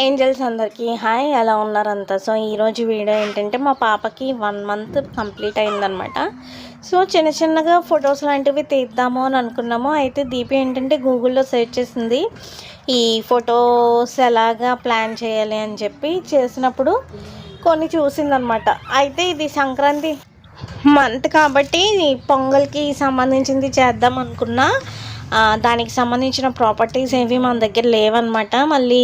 Angels అందరికీ. Hi ఎలా ఉన్నారంతా so ఈరోజు వీడియో ఏంటంటే మా పాపకి వన్ మంత్ కంప్లీట్ అయిందనమాట సో చిన్న చిన్నగా ఫొటోస్ లాంటివి తీద్దాము అని అనుకున్నాము. అయితే దీపి ఏంటంటే గూగుల్లో సెర్చ్ చేసింది ఈ ఫొటోస్ ఎలాగా ప్లాన్ చేయాలి అని చెప్పి చేసినప్పుడు కొన్ని చూసిందనమాట అయితే ఇది సంక్రాంతి మంత్ కాబట్టి పొంగల్కి సంబంధించింది చేద్దాం అనుకున్నా. దానికి సంబంధించిన ప్రాపర్టీస్ ఏవి మన దగ్గర లేవన్నమాట. మళ్ళీ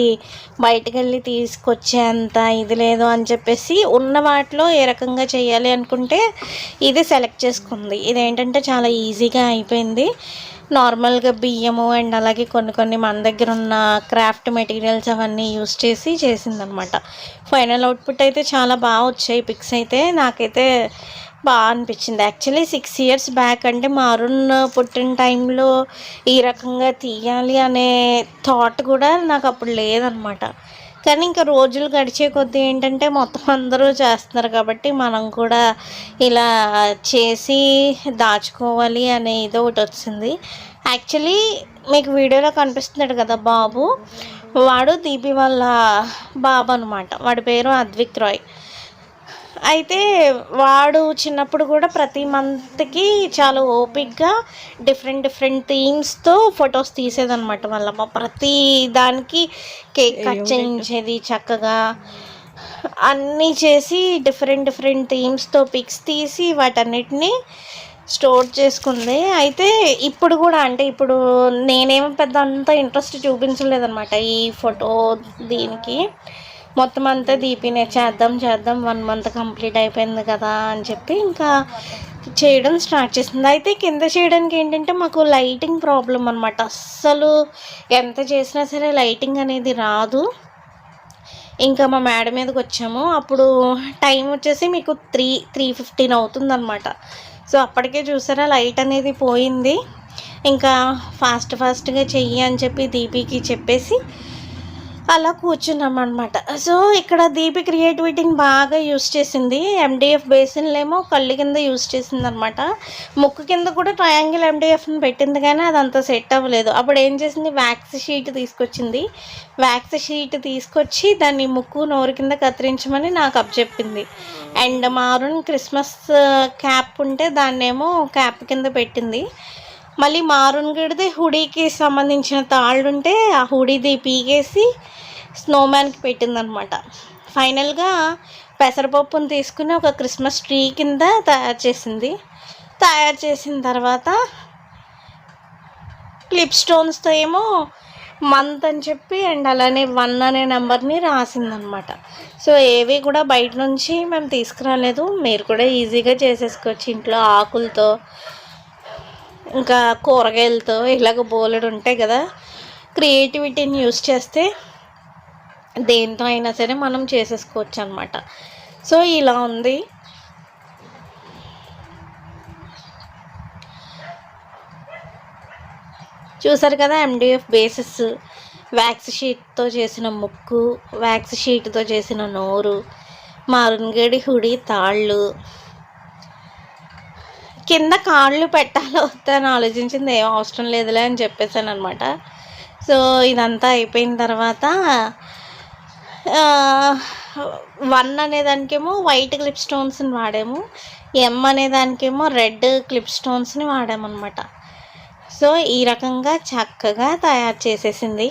బయటకు వెళ్ళి తీసుకొచ్చేంత ఇది లేదు అని చెప్పేసి ఉన్న వాటిలో ఏ రకంగా చేయాలి అనుకుంటే ఇది సెలెక్ట్ చేసుకుంది. ఇదేంటంటే చాలా ఈజీగా అయిపోయింది. నార్మల్గా బియ్యము అండ్ అలాగే కొన్ని కొన్ని మన దగ్గర ఉన్న క్రాఫ్ట్ మెటీరియల్స్ అవన్నీ యూస్ చేసి చేసిందనమాట ఫైనల్ అవుట్పుట్ అయితే చాలా బాగా వచ్చాయి పిక్స్ అయితే. నాకైతే బాగా అనిపించింది. యాక్చువల్లీ సిక్స్ ఇయర్స్ బ్యాక్ అంటే మా అరుణ్ పుట్టిన టైంలో ఈ రకంగా తీయాలి అనే థాట్ కూడా నాకు అప్పుడు లేదనమాట కానీ ఇంకా రోజులు గడిచే కొద్దీ ఏంటంటే మొత్తం అందరూ చేస్తున్నారు కాబట్టి మనం కూడా ఇలా చేసి దాచుకోవాలి అనే ఇది ఒకటి వచ్చింది. యాక్చువల్లీ మీకు వీడియోలో కనిపిస్తున్నాడు కదా బాబు. వాడు దీపి వాళ్ళ బాబు అనమాట వాడి పేరు అద్విక్ రాయ్. అయితే వాడు చిన్నప్పుడు కూడా ప్రతి మంత్కి చాలా ఓపిక్గా డిఫరెంట్ డిఫరెంట్ థీమ్స్తో ఫొటోస్ తీసేదన్నమాట వాళ్ళమ్మ. ప్రతి దానికి కేక్ కట్ చేయించేది చక్కగా అన్నీ చేసి డిఫరెంట్ డిఫరెంట్ థీమ్స్తో పిక్స్ తీసి వాటన్నిటిని స్టోర్ చేసుకుంది. అయితే ఇప్పుడు కూడా అంటే ఇప్పుడు నేనేం పెద్ద అంత ఇంట్రెస్ట్ చూపించలేదన్నమాట ఈ ఫోటో దీనికి. మొత్తం అంతా దీపినే చేద్దాం చేద్దాం వన్ మంత్ కంప్లీట్ అయిపోయింది కదా అని చెప్పి ఇంకా చేయడం స్టార్ట్ చేసింది. అయితే కింద చేయడానికి ఏంటంటే మాకు లైటింగ్ ప్రాబ్లం అనమాట అస్సలు ఎంత చేసినా సరే లైటింగ్ అనేది రాదు. ఇంకా మా మేడ మీదకి వచ్చాము. అప్పుడు టైం వచ్చేసి మీకు త్రీ త్రీ ఫిఫ్టీన్ అవుతుందన్నమాట. సో అప్పటికే చూసారా లైట్ అనేది పోయింది. ఇంకా ఫాస్ట్ ఫాస్ట్గా చెయ్యి అని చెప్పి దీపికి చెప్పేసి అలా కూర్చున్నాం అనమాట సో ఇక్కడ దీపి క్రియేటివిటీని బాగా యూస్ చేసింది. ఎండిఎఫ్ బేసిన్లేమో కళ్ళు కింద యూస్ చేసింది అనమాట ముక్కు కింద కూడా ట్రయాంగిల్ ఎండిఎఫ్ని పెట్టింది కానీ అదంతా సెట్ అవ్వలేదు. అప్పుడు ఏం చేసింది? వ్యాక్స్ షీట్ తీసుకొచ్చింది. వ్యాక్స్ షీట్ తీసుకొచ్చి దాన్ని ముక్కు నోరు కింద కత్తిరించమని నాకు అప్పచెప్పింది అండ్ మారున్ క్రిస్మస్ క్యాప్ ఉంటే దాన్నేమో క్యాప్ కింద పెట్టింది. మళ్ళీ మారున్ గడిది హుడీకి సంబంధించిన తాళ్ళు ఉంటే ఆ హుడీది పీకేసి స్నోమ్యాన్కి పెట్టిందనమాట. ఫైనల్గా పెసరపప్పును తీసుకుని ఒక క్రిస్మస్ ట్రీ కింద తయారు చేసింది. తయారు చేసిన తర్వాత క్లిప్ స్టోన్స్తో ఏమో మంత్ అని చెప్పి అండ్ అలానే వన్ అనే నెంబర్ని రాసిందనమాట. సో ఏవి కూడా బయట నుంచి మేము తీసుకురాలేదు. మీరు కూడా ఈజీగా చేసేసుకోవచ్చు ఇంట్లో ఆకులతో. ఇంకా కూరగాయలతో ఇలాగ బోలెడు ఉంటాయి కదా క్రియేటివిటీని యూస్ చేస్తే దేంతో అయినా సరే మనం చేసేసుకోవచ్చు అనమాట సో ఇలా ఉంది. చూసారు కదా ఎండిఎఫ్ బేసిస్ వ్యాక్స్ షీట్తో చేసిన ముక్కు వ్యాక్స్ షీట్తో చేసిన నోరు మారున్గడి హుడి తాళ్ళు కింద కాళ్ళు పెట్టాలో వద్దని ఆలోచించింది ఏం అవసరం లేదులే అని చెప్పేసాను అనమాట సో ఇదంతా అయిపోయిన తర్వాత వన్ అనే దానికేమో వైట్ క్లిప్ స్టోన్స్ని వాడాము. ఎం అనే దానికేమో రెడ్ క్లిప్ స్టోన్స్ని వాడామన్నమాట. సో ఈ రకంగా చక్కగా తయారు చేసేసింది.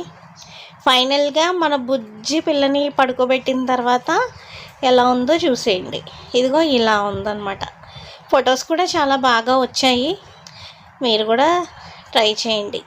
ఫైనల్గా మన బుజ్జి పిల్లని పడుకోబెట్టిన తర్వాత ఎలా ఉందో చూసేయండి. ఇదిగో ఇలా ఉందన్నమాట. ఫొటోస్ కూడా చాలా బాగా వచ్చాయి. మీరు కూడా ట్రై చేయండి.